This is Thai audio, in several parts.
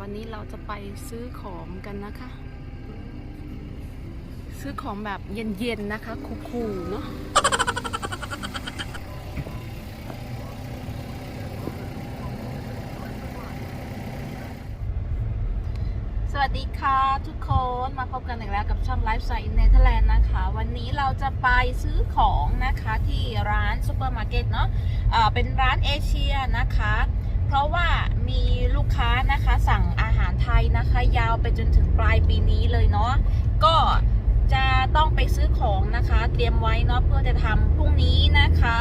วันนี้เราจะไปซื้อของกันนะคะ ซื้อของแบบเย็นๆนะคะ คูลๆเนาะสวัสดีค่ะทุกคนมาพบกันอีกแล้วกับช่องไลฟ์สไตล์เนเธอร์แลนด์นะคะ วันนี้เราจะไปซื้อของนะคะที่ร้านซูเปอร์มาร์เก็ตเนาะอ่าเป็นร้านเอเชียนะคะ เพราะว่ามี ไปจนถึงปลายปีนี้เลยเนาะก็จะต้องไปซื้อของนะคะ เตรียมไว้เนาะเพื่อจะทำพรุ่งนี้นะคะ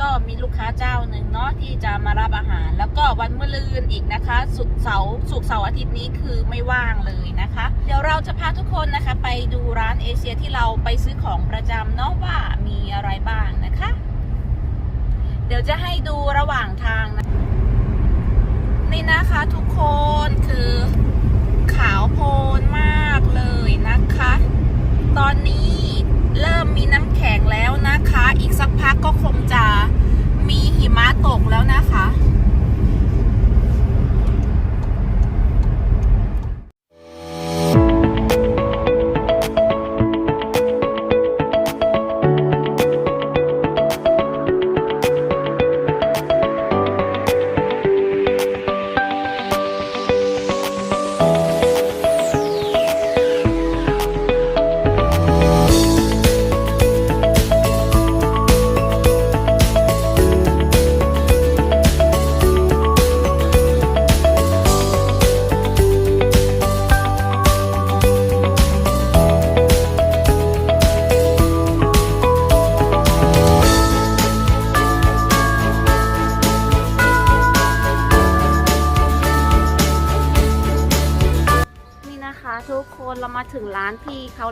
ก็มีลูกค้าเจ้าหนึ่งเนาะที่จะมารับอาหาร แล้วก็วันมะรืนอีกนะคะ สุกเสาร์สุกเสาร์อาทิตย์นี้คือไม่ว่างเลยนะคะ เดี๋ยวเราจะพาทุกคนนะคะ ไปดูร้านเอเชียที่เราไปซื้อของประจำเนาะว่ามีอะไรบ้างนะคะ เดี๋ยวจะให้ดูระหว่างทางนะนี่นะคะทุกคนคือ ขาวโพลนมากเลยนะคะ ตอนนี้เริ่มมีน้ำแข็งแล้วนะ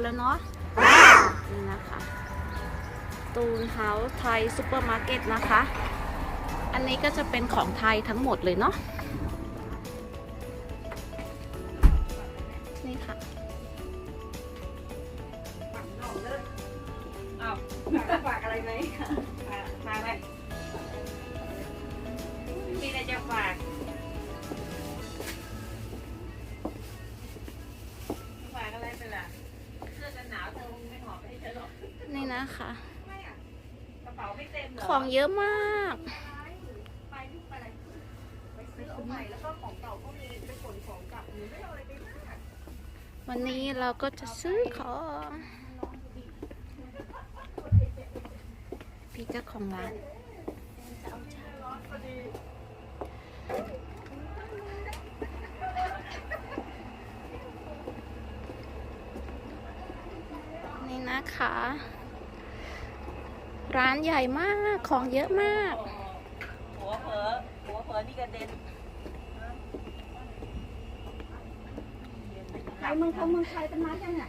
แล้วเนาะนี่นะคะ ตูนเฮาส์ไทยซูเปอร์มาร์เก็ตนะคะ อันนี้ก็จะเป็นของไทยทั้งหมดเลยเนาะนี่ค่ะอ้าฝากอะไรไหมะไรไปมากวันนี้เราก็จะซื้อของพี่เจ้าของร้านนี่นะคะ ร้านใหญ่มาก ของเยอะมาก หัวเผลอหัวเผลอนี่กระเด็นไทยเมืองเขาเมืองไทยเป็นร้านยังไง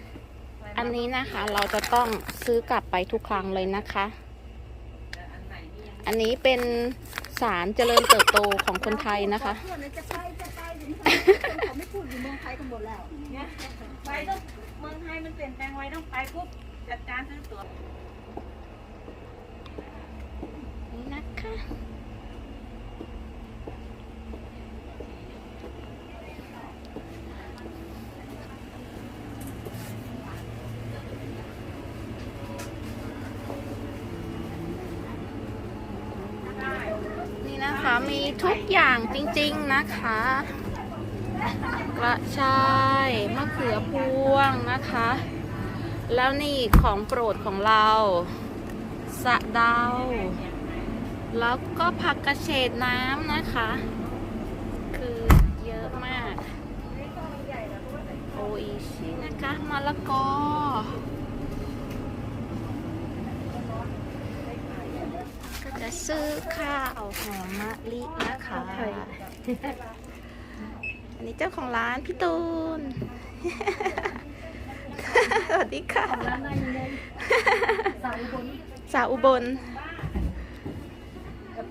อันนี้นะคะเราจะต้องซื้อกลับไปทุกครั้งเลยนะคะ อันนี้เป็นสารเจริญเติบโตของคนไทยนะคะ ส่วนนั้นจะไปจะไปถึงเขาไม่พูดอยู่เมืองไทยกันหมดแล้วเนี่ยไปต้องเมืองไทยมันเปลี่ยนแปลงไวต้องไปปุ๊บจัดการซื้อตั๋ว นี่นะคะ นี่นะคะมีทุกอย่างจริงๆนะคะ กระชายมะเขือพวงนะคะ แล้วนี่ของโปรดของเราสะเดา แล้วก็ผักกระเฉดน้ำนะคะ คือเยอะมาก โออิชินะคะมะละกอก็จะซื้อข้าวหอมมะลินะคะอันนี้เจ้าของร้านพี่ตูน สวัสดีค่ะร้านนั้นเลยสายบนสาวอุบลกับ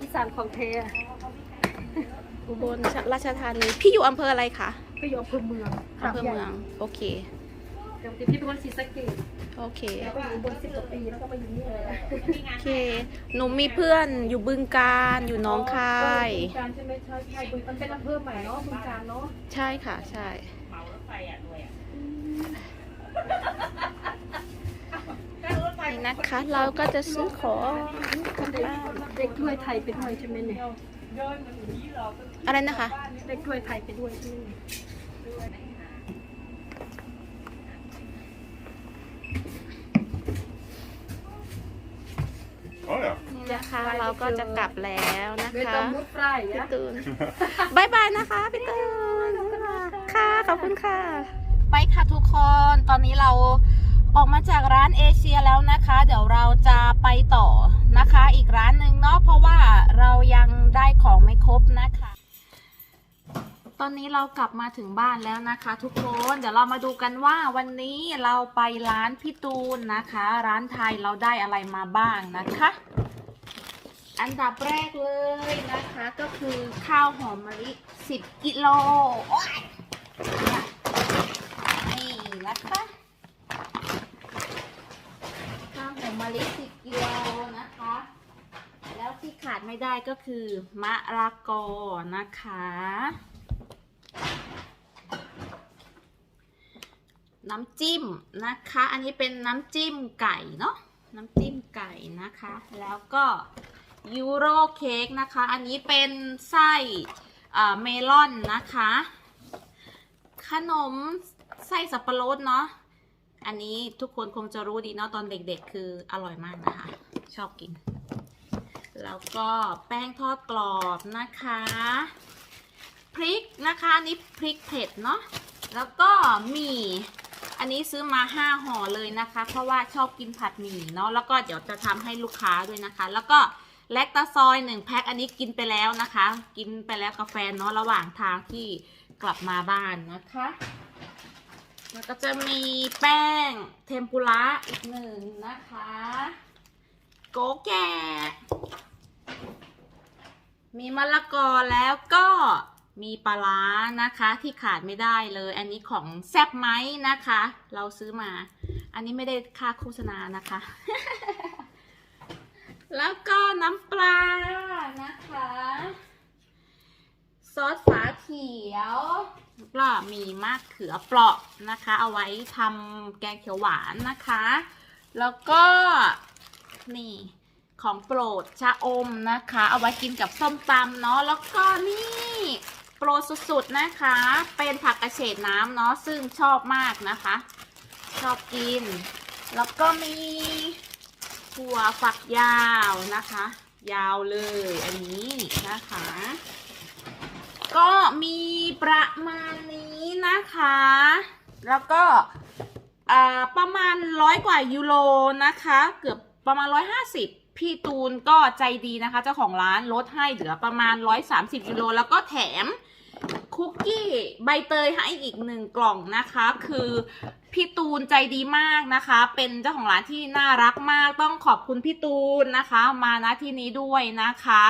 อีสานของเทอุบลราชธานีพี่อยู่อำเภออะไรคะก็อยู่อำเภอเมืองอำเภอเมืองโอเคเดี๋ยวพี่เป็นคนศรีสะเกษโอเคแล้วก็อยู่บนสิบกว่าปีแล้วก็มาอยู่นี่เลยโอเคหนูมีเพื่อนอยู่บึงการอยู่หน้องคายบึงการใช่ไหมใช่ใช่บึงมันเป็นอำเภอใหม่เนาะบึงการเนาะใช่ค่ะใช่เหมารถไฟอะด้วยอะ นี่นะคะ เราก็จะซื้อของกลับบ้านเด็กถ้วยไทยไปด้วยใช่ไหมเนี่ยเดินมันอย่างนี้หรอกอะไรนะคะเด็กถ้วยไทยไปด้วยใช่ไหม Oh ja. นี่นะคะเราก็จะกลับแล้วนะเวคะลามุดไฟพี่อะตูนบายบายนะคะพี่ตูนค่ะขอบคุณค่ะ ไปค่ะทุกคนตอนนี้เรา ออกมาจากร้านเอเชียแล้วนะคะ เดี๋ยวเราจะไปต่อนะคะ อีกร้านหนึ่งเนาะเพราะว่าเรายังได้ของไม่ครบนะคะ ตอนนี้เรากลับมาถึงบ้านแล้วนะคะ ทุกคนเดี๋ยวเรามาดูกันว่าวันนี้เราไปร้านพี่ตูนนะคะ ร้านไทยเราได้อะไรมาบ้างนะคะ อันดับแรกเลยนะคะก็คือข้าวหอมมะลิ 10 กิโลอ๊ยนี่นะคะ ข้าวหอมมะลิ 10 กิโลนะคะ แล้ว ที่ขาดไม่ได้ก็คือ มะระกอนะคะ น้ำจิ้มนะคะ อันนี้เป็นน้ำจิ้มไก่เนาะน้ำจิ้มไก่นะคะ แล้วก็ยูโรเค้กนะคะ อันนี้เป็นไส้เมลอนนะคะ ขนมไส้สับปะรดเนาะอันนี้ทุกคนคงจะรู้ดีเนาะตอนเด็กๆ คืออร่อยมากนะคะ ชอบกิน แล้วก็แป้งทอดกรอบนะคะ พริกนะคะอันนี้พริกเผ็ดเนาะแล้วก็หมี่อันนี้ซื้อมาห้าห่อเลยนะคะ เพราะว่าชอบกินผัดหมี่เนาะแล้วก็เดี๋ยวจะทำให้ลูกค้าด้วยนะคะ แล้วก็แลคตาซอยหนึ่งแพ็คอันนี้กินไปแล้วนะคะ กินไปแล้วกาแฟนเนาะระหว่างทางที่กลับมาบ้านนะคะแล้วก็จะมีแป้งเทมปุระอีกหนึ่งนะคะ โกแก่ มีมะละกอแล้วก็มีปลาร้านะคะที่ขาดไม่ได้เลย อันนี้ของแซบไหมนะคะ เราซื้อมา อันนี้ไม่ได้ค่าโฆษณานะคะ แล้วก็น้ำปลานะคะ ซอสฝาเขียวแล้วก็มีมะเขือเปราะนะคะ เอาไว้ทำแกงเขียวหวานนะคะ แล้วก็นี่ ของโปรดชะอมนะคะ เอาไว้กินกับส้มตำเนาะแล้วก็นี่โปรดสุดๆนะคะ เป็นผักกระเฉดน้ำเนาะซึ่งชอบมากนะคะ ชอบกิน แล้วก็มีถั่วฝักยาวนะคะ ยาวเลยอันนี้นะคะ ก็มีประมาณนี้นะคะ แล้วก็อ่าประมาณร้อยกว่ายูโรนะคะ เกือบประมาณ150 พี่ตูนก็ใจดีนะคะ เจ้าของร้านลดให้เหลือประมาณ 130ยูโรแล้วก็แถมคุกกี้ใบเตยให้อีกหนึ่งกล่องนะคะ คือพี่ตูนใจดีมากนะคะ เป็นเจ้าของร้านที่น่ารักมาก ต้องขอบคุณพี่ตูนนะคะ มาณที่นี้ด้วยนะคะ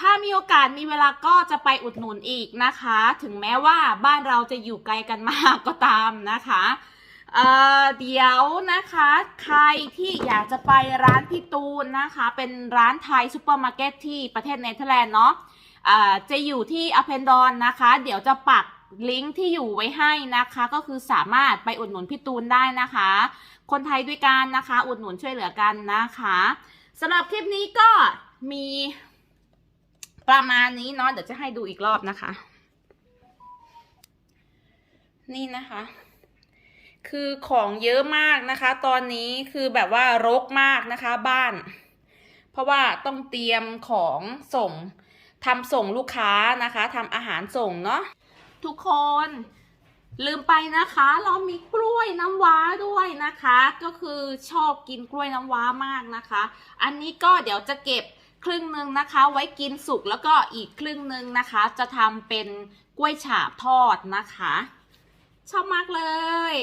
ถ้ามีโอกาสมีเวลาก็จะไปอุดหนุนอีกนะคะ ถึงแม้ว่าบ้านเราจะอยู่ไกลกันมากก็ตามนะคะ เอ่อเดี๋ยวนะคะ ใครที่อยากจะไปร้านพี่ตูนนะคะ เป็นร้านไทยซูเปอร์มาร์เก็ตที่ประเทศเนเธอร์แลนด์เนาะจะอยู่ที่อเพนดอนนะคะ เดี๋ยวจะปักลิงก์ที่อยู่ไว้ให้นะคะ ก็คือสามารถไปอุดหนุนพี่ตูนได้นะคะ คนไทยด้วยกันนะคะ อุดหนุนช่วยเหลือกันนะคะสำหรับคลิปนี้ก็มีประมาณนี้เนาะเดี๋ยวจะให้ดูอีกรอบนะคะ นี่นะคะ คือของเยอะมากนะคะ ตอนนี้คือแบบว่ารกมากนะคะบ้าน เพราะว่าต้องเตรียมของส่งทำส่งลูกค้านะคะทำอาหารส่งเนาะทุกคนลืมไปนะคะ เรามีกล้วยน้ำว้าด้วยนะคะ ก็คือชอบกินกล้วยน้ำว้ามากนะคะ อันนี้ก็เดี๋ยวจะเก็บครึ่งหนึ่งนะคะ ไว้กินสุกแล้วก็อีกครึ่งหนึ่งนะคะ จะทำเป็นกล้วยฉาบทอดนะคะ ชอบมากเลย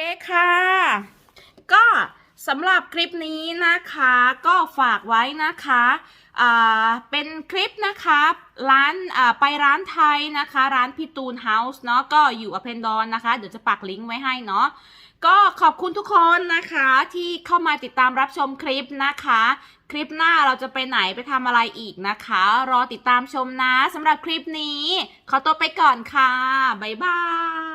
เคค่ะ ก็สำหรับคลิปนี้นะคะก็ฝากไว้นะคะเป็นคลิปนะคะร้านไปร้านไทยนะคะ ร้านพี่ตูนเฮาส์เนาะก็อยู่อเพนดอนนะคะ เดี๋ยวจะปักลิงก์ไว้ให้เนาะก็ขอบคุณทุกคนนะคะที่เข้ามาติดตามรับชมคลิปนะคะ คลิปหน้าเราจะไปไหนไปทำอะไรอีกนะคะ รอติดตามชมนะสำหรับคลิปนี้ ขอตัวไปก่อนค่ะ บ๊ายบาย